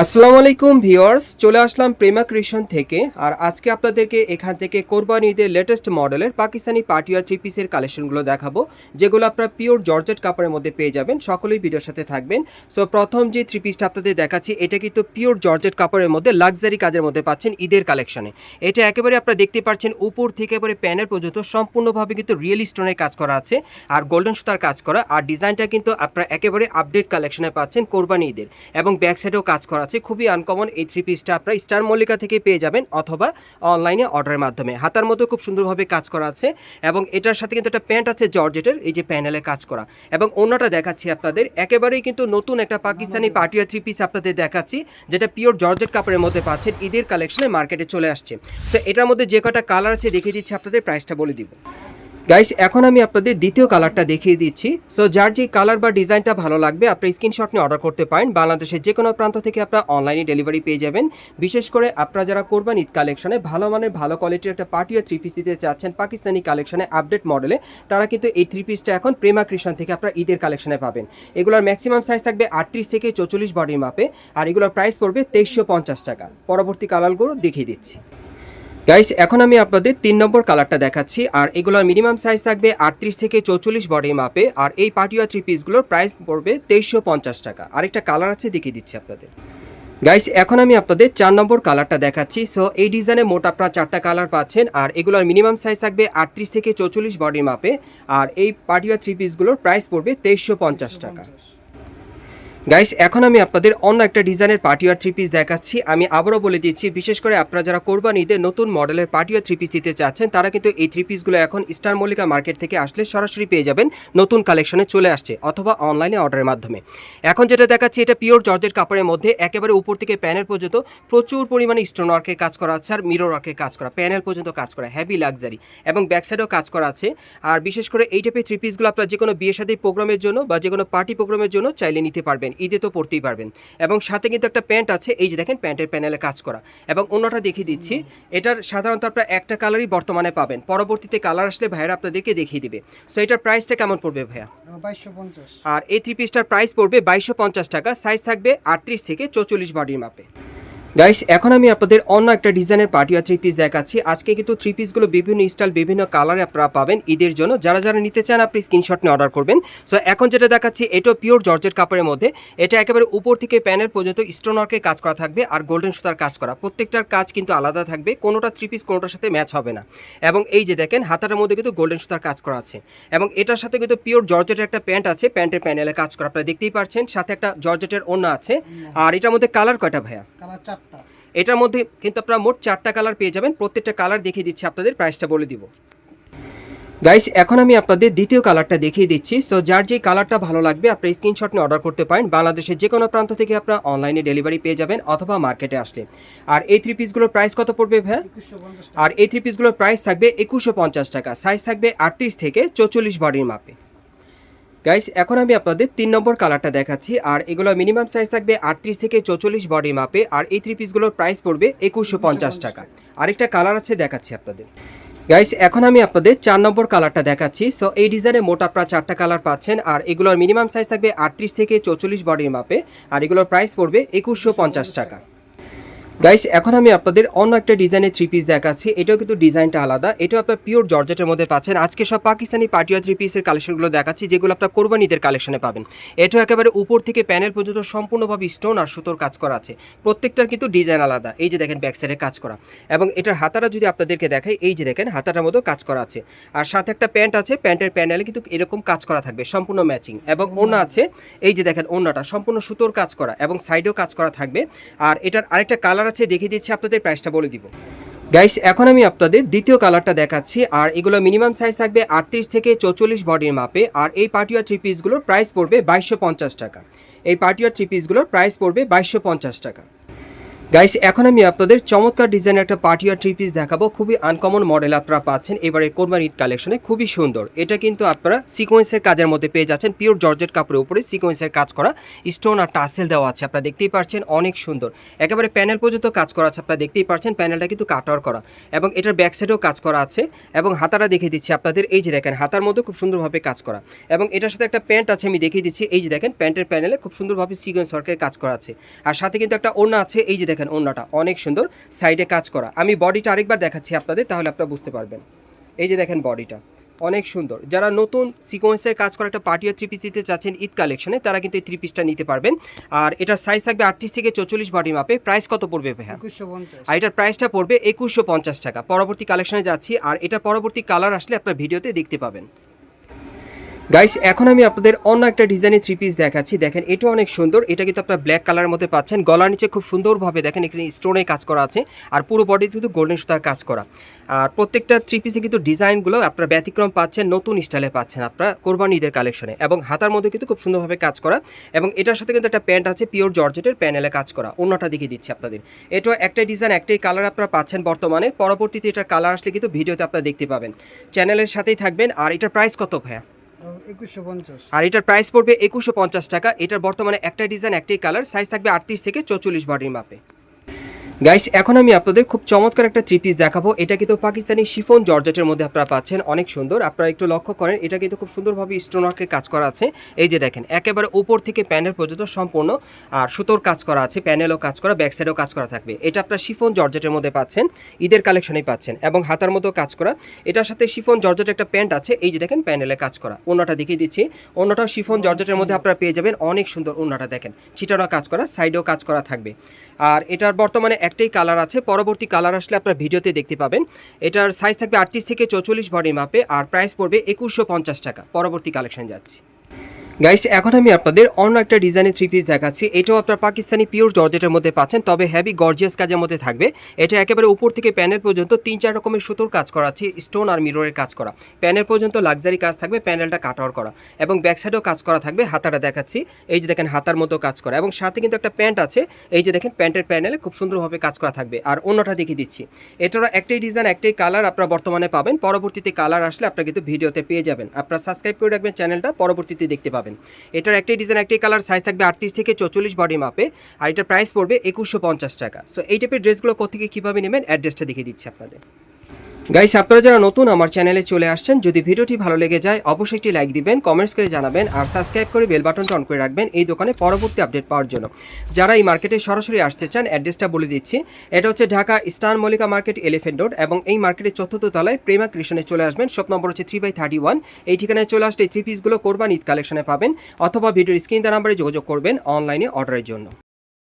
আসসালামু আলাইকুম ভিউয়ার্স, চলে আসলাম প্রেমা ক্রিশন থেকে। আর আজকে আপনাদেরকে এখান থেকে কোরবানি ঈদের লেটেস্ট মডেলের পাকিস্তানি পার্টিয়ার থ্রি পিসের কালেকশনগুলো দেখাবো, যেগুলো আপনারা পিওর জর্জেট কাপড়ের মধ্যে পেয়ে যাবেন। সকলেই ভিডিওর সাথে থাকবেন। সো প্রথম যে থ্রি পিসটা আপনাদের দেখাচ্ছি, এটা কিন্তু পিওর জর্জেট কাপড়ের মধ্যে লাক্সারি কাজের মধ্যে পাচ্ছেন ঈদের কালেকশনে এটা একেবারে আপনারা দেখতে পাচ্ছেন, উপর থেকে একেবারে প্যানের পর্যন্ত সম্পূর্ণভাবে কিন্তু রিয়েল স্টোনের কাজ করা আছে, আর গোল্ডেন সুতার কাজ করা। আর ডিজাইনটা কিন্তু আপনারা একেবারে আপডেট কালেকশনে পাচ্ছেন কোরবানি ঈদের। এবং ব্যাক সাইডেও কাজ করা আছে, খুবই আনকমন এই থ্রি পিসটা আপনারা স্টার মল্লিকা থেকে পেয়ে যাবেন অথবা অনলাইনে অর্ডারের মাধ্যমে। হাতার মধ্যে খুব সুন্দরভাবে কাজ করা আছে এবং এটার সাথে কিন্তু একটা প্যান্ট আছে জর্জেটের, এই যে প্যানেলে কাজ করা। এবং অন্যটা দেখাচ্ছি আপনাদের, একেবারেই কিন্তু নতুন একটা পাকিস্তানি পার্টিয়ার থ্রি পিস আপনাদের দেখাচ্ছি, যেটা পিওর জর্জেট কাপড়ের মধ্যে পাচ্ছেন, ঈদের কালেকশনে মার্কেটে চলে আসছে। সো এটার মধ্যে যে কটা কালার আছে দেখিয়ে দিচ্ছি আপনাদের প্রাইসটা বলে দিব। গাইস এখন আমি আপনাদের দ্বিতীয় কালারটা দেখিয়ে দিচ্ছি। সো যার যে কালার বা ডিজাইনটা ভালো লাগবে, আপনি স্ক্রিনশট নিয়ে অর্ডার করতে পারেন। বাংলাদেশের যে কোনো প্রান্ত থেকে আপনারা অনলাইনে ডেলিভারি পেয়ে যাবেন। বিশেষ করে আপনারা যারা কোরবান ঈদ কালেকশনে ভালো মানের, ভালো কোয়ালিটির একটা পার্টি থ্রি পিস দিতে চাচ্ছেন পাকিস্তানি কালেকশনে আপডেট মডেলে তারা কিন্তু এই থ্রি পিসটা এখন প্রেমা কৃষ্ণ থেকে আপনারা ঈদের কালেকশনে পাবেন। এগুলোর ম্যাক্সিমাম সাইজ থাকবে আটত্রিশ থেকে চৌচল্লিশ বডির মাপে আর এগুলোর প্রাইস পড়বে তেইশশো পঞ্চাশ টাকা। পরবর্তী কালারগুলো দেখিয়ে দিচ্ছি। গাইস এখন আমি আপনাদের তিন নম্বর কালারটা দেখাচ্ছি, আর এগুলোর মিনিমাম সাইজ থাকবে আটত্রিশ থেকে চৌচল্লিশ বডির মাপে, আর এই পার্টিয়া থ্রি পিসগুলোর প্রাইস পড়বে তেইশশো পঞ্চাশ টাকা। আরেকটা কালার আছে, দেখিয়ে দিচ্ছি আপনাদের। গাইস এখন আমি আপনাদের চার নম্বর কালারটা দেখাচ্ছি সো এই ডিজাইনে মোট আপনারা চারটা কালার পাচ্ছেন, আর এগুলোর মিনিমাম সাইজ থাকবে আটত্রিশ থেকে চৌচল্লিশ বডির মাপে, আর এই পার্টিয়া থ্রি পিসগুলোর প্রাইস পড়বে তেইশশো পঞ্চাশ টাকা। গাইস এখন আমি আপনাদের অন্য একটা ডিজাইনের পার্টিওয়ার থ্রি পিস দেখাচ্ছি। আমি আবারও বলে দিচ্ছি, বিশেষ করে আপনারা যারা কোরবান নতুন মডেলের পার্টিওয়ার থ্রি পিস দিতে চাচ্ছেন, তারা কিন্তু এই থ্রি পিসগুলো এখন স্টার মল্লিকা মার্কেট থেকে আসলে সরাসরি পেয়ে যাবেন, নতুন কালেকশনে চলে আসছে অথবা অনলাইনে অর্ডারের মাধ্যমে। এখন যেটা দেখাচ্ছি, এটা পিওর জর্জের কাপড়ের মধ্যে, একেবারে উপর থেকে প্যানেল পর্যন্ত প্রচুর পরিমাণে স্টোন ওয়ার্কের কাজ করা আছে আর মিরর ওয়ার্কের কাজ করা, প্যানেল পর্যন্ত কাজ করা হ্যাভি লাক্সারি এবং ব্যাক সাইডেও কাজ করা আছে। আর বিশেষ করে এই টাইপের থ্রি পিসগুলো আপনারা যে কোনো বিয়ে শাদী প্রোগ্রামের জন্য বা যে কোনো পার্টি প্রোগ্রামের জন্য চাইলে নিতে পারবেন। ঈদে তো পড়তেই পারবেন। এবং সাথে কিন্তু একটা প্যান্ট আছে এই যে দেখেন প্যান্টের প্যানেলে কাজ করা। এবং অন্যটা দেখিয়ে দিচ্ছি এটার সাধারণত আপনার একটা কালারই বর্তমানে পাবেন। পরবর্তীতে কালার আসলে ভাইয়েরা আপনাদেরকে দেখিয়ে দিবে। সো এটার প্রাইসটা কেমন পড়বে ভাইয়া? আর এই থ্রি পিসটার প্রাইস পড়বে বাইশশো পঞ্চাশ টাকা সাইজ থাকবে আটত্রিশ থেকে চৌচল্লিশ বডির মাপে গাইস এখন আমি আপনাদের অন্য একটা ডিজাইনের পার্টিয়া থ্রি পিস দেখাচ্ছি। আজকে কিন্তু থ্রি পিসগুলো বিভিন্ন স্টাইল বিভিন্ন কালারে আপনারা পাবেন। ঈদের জন্য যারা যারা নিতে চান, আপনি স্ক্রিনশট নিয়ে অর্ডার করবেন। সো এখন যেটা দেখাচ্ছি এটাও পিওর জর্জেট কাপড়ের মধ্যে। এটা একেবারে উপর থেকে প্যানেল পর্যন্ত স্টোন ওয়ার্কের কাজ করা থাকবে আর গোল্ডেন সুতার কাজ করা। প্রত্যেকটার কাজ কিন্তু আলাদা থাকবে। কোনোটা থ্রি পিস কোনোটার সাথে ম্যাচ হবে না। এবং এই যে দেখেন, হাতাটার মধ্যে কিন্তু গোল্ডেন সুতার কাজ করা আছে। এবং এটার সাথে কিন্তু পিওর জর্জেটের একটা প্যান্ট আছে। প্যান্টের প্যানেলে কাজ করা। আপনারা দেখতেই পাচ্ছেন সাথে একটা জর্জেটের ওড়না আছে। আর এটার মধ্যে কালার কয়টা ভাইয়া? কালার এটার মধ্যে কিন্তু আপনারা মোট চারটা কালার পেয়ে যাবেন। প্রত্যেকটা কালার দেখিয়ে দিচ্ছি আপনাদের প্রাইসটা বলে দিব। গাইস এখন আমি আপনাদের দ্বিতীয় কালারটা দেখিয়ে দিচ্ছি। সো যার যে কালারটা ভালো লাগবে আপনি স্ক্রিনশট নিয়ে অর্ডার করতে পারেন। বাংলাদেশের যে কোনো প্রান্ত থেকে আপনারা অনলাইনে ডেলিভারি পেয়ে যাবেন অথবা মার্কেটে আসলে। আর এই থ্রি পিসগুলোর প্রাইস কত পড়বে পঞ্চাশ আর এই থ্রি পিসগুলোর প্রাইস থাকবে একুশশো পঞ্চাশ টাকা। সাইজ থাকবে আটত্রিশ থেকে চৌচল্লিশ বডির মাপে। গাইস এখন আমি আপনাদের তিন নম্বর কালারটা দেখাচ্ছি, আর এগুলো মিনিমাম সাইজ থাকবে আটত্রিশ থেকে চৌচল্লিশ বডি মাপে আর এই থ্রি পিসগুলোর প্রাইস পড়বে একুশশো পঞ্চাশ টাকা। আরেকটা কালার আছে দেখাচ্ছি আপনাদের। গাইস এখন আমি আপনাদের চার নম্বর কালারটা দেখাচ্ছি সো এই ডিজাইনে মোট আপনারা চারটা কালার পাচ্ছেন, আর এগুলোর মিনিমাম সাইজ থাকবে আটত্রিশ থেকে চৌচল্লিশ বডির মাপে আর এগুলোর প্রাইস পড়বে একুশশো পঞ্চাশ টাকা। গাইস এখন আমি আপনাদের অন্য একটা ডিজাইনের থ্রি পিস দেখাচ্ছি। এটাও কিন্তু ডিজাইনটা আলাদা। এটাও আপনার পিওর জর্জেটের মধ্যে পাচ্ছেন। আজকে সব পাকিস্তানি পার্টিয়া থ্রি পিসের কালেকশনগুলো দেখাচ্ছি, যেগুলো আপনার কোরবানিদের কালেকশনে পাবেন। এটাও একেবারে উপর থেকে প্যানেল পর্যন্ত সম্পূর্ণভাবে স্টোন আর সুতোর কাজ করা আছে। প্রত্যেকটার কিন্তু ডিজাইন আলাদা। এই যে দেখেন ব্যাক সাইডে কাজ করা। এবং এটার হাতাটা যদি আপনাদেরকে দেখাই, এই যে দেখেন হাতাটার মতো কাজ করা আছে। আর সাথে একটা প্যান্ট আছে। প্যান্টের প্যানেলে কিন্তু এরকম কাজ করা থাকবে, সম্পূর্ণ ম্যাচিং এবং ওড়না আছে। এই যে দেখেন ওনাটা সম্পূর্ণ সুতোর কাজ করা এবং সাইডেও কাজ করা থাকবে। আর এটার আরেকটা কালার আছে দেখিয়ে দিচ্ছি আপনাদের প্রাইসটা বলে দিব। গাইস এখন আমি আপনাদের দ্বিতীয় কালারটা দেখাচ্ছি, আর এগুলো মিনিমাম সাইজ থাকবে আটত্রিশ থেকে চৌচল্লিশ বডির মাপে, আর এই পার্টিয়া থ্রি পিসগুলোর প্রাইস পড়বে বাইশশো পঞ্চাশ টাকা। এই পার্টিয়া থ্রি পিসগুলোর প্রাইস পড়বে বাইশশো পঞ্চাশ টাকা। গাইস এখন আমি আপনাদের চমৎকার ডিজাইনের একটা পার্টি আর থ্রি পিস দেখাবো। খুবই আনকমন মডেল আপনারা পাচ্ছেন। এবারে কোরবান ঈদ কালেকশনে খুবই সুন্দর। এটা কিন্তু আপনারা সিকোয়েন্সের কাজের মধ্যে পেয়ে যাচ্ছেন। পিওর জর্জেট কাপড়ের উপরে সিকোয়েন্সের কাজ করা স্টোন আর টাসেল দেওয়া আছে। আপনারা দেখতেই পাচ্ছেন, অনেক সুন্দর। একেবারে প্যানেল পর্যন্ত কাজ করা আছে। আপনারা দেখতেই পাচ্ছেন প্যানেলটা কিন্তু কাটার করা। এবং এটার ব্যাক সাইডেও কাজ করা আছে। এবং হাতাটা দেখিয়ে দিচ্ছি আপনাদের। এই যে দেখেন, হাতার মধ্যে খুব সুন্দরভাবে কাজ করা। এবং এটার সাথে একটা প্যান্ট আছে, আমি দেখিয়ে দিচ্ছি। এই যে দেখেন প্যান্টের প্যানেলে খুব সুন্দরভাবে সিকোয়েন্স ওয়ার্কের কাজ করা আছে। আর সাথে কিন্তু একটা ওড়না আছে। এই যে দেখেন ওড়নাটা অনেক সুন্দর সাইডে কাজ করা। আমি বডিটা আরেকবার দেখাচ্ছি আপনাদের তাহলে আপনারা বুঝতে পারবেন। এই যে দেখেন বডিটা অনেক সুন্দর। যারা নতুন সিকোয়েন্সের কাজ করা একটা পার্টি থ্রি পিস দিতে চাচ্ছেন ঈদ কালেকশনে তারা কিন্তু এই থ্রি পিসটা নিতে পারবেন। আর এটার সাইজ থাকবে আটত্রিশ থেকে চৌচল্লিশ বডি মাপে প্রাইস কত পড়বে ভাইয়া? আর এটার প্রাইসটা পড়বে একুশশো পঞ্চাশ টাকা। পরবর্তী কালেকশনে যাচ্ছি আর এটা পরবর্তী কালার আসলে আপনার ভিডিওতে দেখতে পাবেন। গাইস এখন আমি আপনাদের অন্য একটা ডিজাইনের থ্রি পিস দেখাচ্ছি। দেখেন এটা অনেক সুন্দর। এটা কিন্তু আপনার ব্ল্যাক কালারের মধ্যে পাচ্ছেন। গলার নিচে খুব সুন্দরভাবে দেখেন, এখানে স্টোনে কাজ করা আছে। আর পুরো বডি কিন্তু গোল্ডেন সুতার কাজ করা। আর প্রত্যেকটা থ্রি পিসে কিন্তু ডিজাইনগুলো আপনার ব্যতিক্রম পাচ্ছেন, নতুন স্টাইলে পাচ্ছেন আপনারা কোরবানি ঈদের কালেকশনে এবং হাতার মধ্যে কিন্তু খুব সুন্দরভাবে কাজ করা। এবং এটার সাথে কিন্তু একটা প্যান্ট আছে পিওর জর্জেটের প্যানেলে কাজ করা। অন্যটা দিকে দিচ্ছি আপনাদের। এটা একটাই ডিজাইন একটাই কালার আপনারা পাচ্ছেন বর্তমানে। পরবর্তীতে এটার কালার আসলে কিন্তু ভিডিওতে আপনারা দেখতে পাবেন। চ্যানেলের সাথেই থাকবেন। আর এটার প্রাইস কত ভাইয়া? আর এটার প্রাইস পড়বে একুশশো পঞ্চাশ টাকা। এটার বর্তমানে একটা ডিজাইন একটাই কালার সাইজ থাকবে আটত্রিশ থেকে চৌচল্লিশ বডির মাপে। গাইস এখন আমি আপনাদের খুব চমৎকার একটা থ্রি পিস দেখাবো। এটা কিন্তু পাকিস্তানি শিফন, জর্জেটের মধ্যে আপনারা পাচ্ছেন, অনেক সুন্দর। আপনারা একটু লক্ষ্য করেন, এটা কিন্তু খুব সুন্দরভাবে স্টোন ওয়ার্কের কাজ করা আছে। এই যে দেখেন, একেবারে উপর থেকে প্যানেল পর্যন্ত সম্পূর্ণ, আর সুতোর কাজ করা আছে, প্যানেলও কাজ করা ব্যাক সাইডেও কাজ করা থাকবে। এটা আপনার শিফন, জর্জেটের মধ্যে পাচ্ছেন, ঈদের কালেকশনেই পাচ্ছেন, এবং হাতার মতো কাজ করা। এটার সাথে শিফন জর্জেটের একটা প্যান্ট আছে, এই যে দেখেন, প্যানেলে কাজ করা। অন্যটা দেখিয়ে দিচ্ছি। অন্যটাও শিফন, জর্জেটের মধ্যে আপনারা পেয়ে যাবেন, অনেক সুন্দর অন্যটা দেখেন। ছিটানো কাজ করা সাইডেও কাজ করা থাকবে। আর এটার বর্তমানে একটাই কালার আছে। পরবর্তী কালার আসলে আপনার ভিডিওতে দেখতে পাবেন। এটার সাইজ থাকবে আটত্রিশ থেকে চৌচল্লিশ ভরি মাপে আর প্রাইস পড়বে একুশশো পঞ্চাশ টাকা। পরবর্তী কালেকশন যাচ্ছি। গাইস এখন আমি আপনাদের অন্য একটা ডিজাইনের থ্রি পিস দেখাচ্ছি। এটাও আপনার পাকিস্তানি পিওর জর্জেটের মধ্যে পাচ্ছেন, তবে হেভি গর্জিয়াস কাজের মধ্যে থাকবে। এটা একেবারে উপর থেকে প্যানেল পর্যন্ত তিন চার রকমের সুতোর কাজ করা আছে স্টোন আর মিররের কাজ করা। প্যানেল পর্যন্ত লাক্সারি কাজ থাকবে প্যানেলটা কাটার করা। এবং ব্যাক সাইডেও কাজ করা থাকবে, হাতাটা দেখাচ্ছি। এই যে দেখেন, হাতার মতো কাজ করা। এবং সাথে কিন্তু একটা প্যান্ট আছে, এই যে দেখেন প্যান্টের প্যানেলে খুব সুন্দরভাবে কাজ করা থাকবে। আর অন্যটা দেখিয়ে দিচ্ছি। এটারও একটাই ডিজাইন একটাই কালার আপনারা বর্তমানে পাবেন। পরবর্তীতে কালার আসলে আপনারা কিন্তু ভিডিওতে পেয়ে যাবেন। আপনারা সাবস্ক্রাইব করে রাখবেন চ্যানেলটা পরবর্তীতে দেখতে পাবেন। এটার একটাই ডিজাইন একটাই কালার সাইজ থাকবে আটত্রিশ থেকে চৌচল্লিশ বডি মাপে আর এটার প্রাইস পড়বে একুশশো পঞ্চাশ টাকা। সো এই টাইপের ড্রেসগুলো কোথেকে কীভাবে নেবেন? অ্যাড্রেসটা দেখিয়ে দিচ্ছি আপনাদের। গাইস আপনারা যারা নতুন আমার চ্যানেলে চলে আসছেন, যদি ভিডিওটি ভালো লেগে যায়, অবশ্যই একটি লাইক দিবেন কমেন্টস করে জানাবেন, আর সাবস্ক্রাইব করে বেল বাটনটা অন করে রাখবেন এই দোকানে পরবর্তী আপডেট পাওয়ার জন্য। যারা এই মার্কেটে সরাসরি আসতে চান অ্যাড্রেসটা বলে দিচ্ছি। এটা হচ্ছে Dhaka Star Mallika market Elephant Road এবং এই মার্কেটের চতুর্থ তলায় প্রেমা কৃষ্ণে চলে আসবেন। শপ নম্বর হচ্ছে থ্রি বাই থার্টি ওয়ান এই ঠিকানায় চলে আসলে এই থ্রি পিসগুলো কোরবান ঈদ কালেকশনে পাবেন, অথবা ভিডিওর স্ক্রিন নাম্বারে যোগাযোগ করবেন অনলাইনে অর্ডারের জন্য।